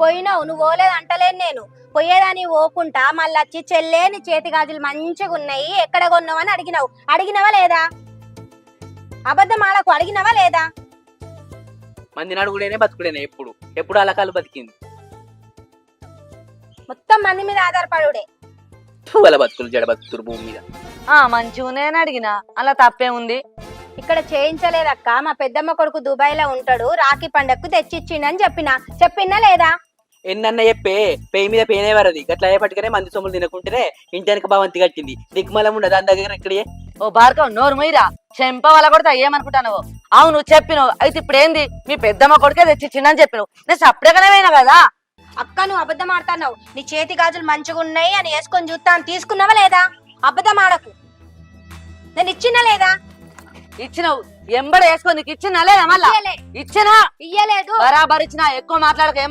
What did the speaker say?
పోయినావు నువ్వు పోలేదు అంటలేను నేను. పోయేదాన్ని ఓకుంటా మళ్ళీ వచ్చి చెల్లే నీ చేతి గాజులు మంచిగా ఉన్నాయి ఎక్కడ కొన్నావు అని అడిగినావు. అడిగినవా లేదా? అబద్ధం ఆడకు అడిగినవా లేదా? మంది నడుగుడేనే బతుకుడేనే ఎప్పుడు? ఎప్పుడు అలకాలు బతికింది? మొత్తం మంది మీద ఆధారపడుడే. ఫు, వాళ్ళ బతుకులు జడ బతుకుతురు భూమి మీద. ఆ మంచిగానే అని అడిగిన. అలా తప్పే ఉంది. ఇక్కడ చేయించలేదక్క మా పెద్దమ్మ కొడుకు దుబాయ్లో ఉంటాడు రాఖీ పండగకు తెచ్చిచ్చిండని చెప్పిన. చెప్పినా లేదా? ఎన్నన్న చెప్పే పేయి మీద పేనే వరది. గట్లా అయ్యేపట్టుకనే మంది సొమ్ములు తినకుంటేనే ఇంటి వెనక భవంతి కట్టింది దిగ్మలం ఉండదు దాని దగ్గర ఇక్కడే ఓ భార్గవ్ నోరు మొయ్యరా చెంప వల్ల కొడితే ఏమనుకుంటాను అవును చెప్పినావు. అయితే ఇప్పుడు ఏంది మీ పెద్దమ్మ కొడుకే తెచ్చిచ్చిండని చెప్పినావు. నేను సపరేట్గానే పోయినా కదా? అక్క నువ్వు అబద్ధం ఆడుతున్నావు. నీ చేతి గాజులు మంచిగా ఉన్నాయి అని వేసుకొని చూస్తాను తీసుకున్నావా లేదా? అబద్ధం ఆడకు. నేను ఇచ్చినా లేదా? ఇచ్చినావు. ఎంబడ వేసుకొని నీకు ఇచ్చినా లేదా మళ్ళా. ఇచ్చినా? ఇయ్యలేదు. బరాబర్ ఇచ్చినా ఎక్కువ మాట్లాడక ఏమన్నా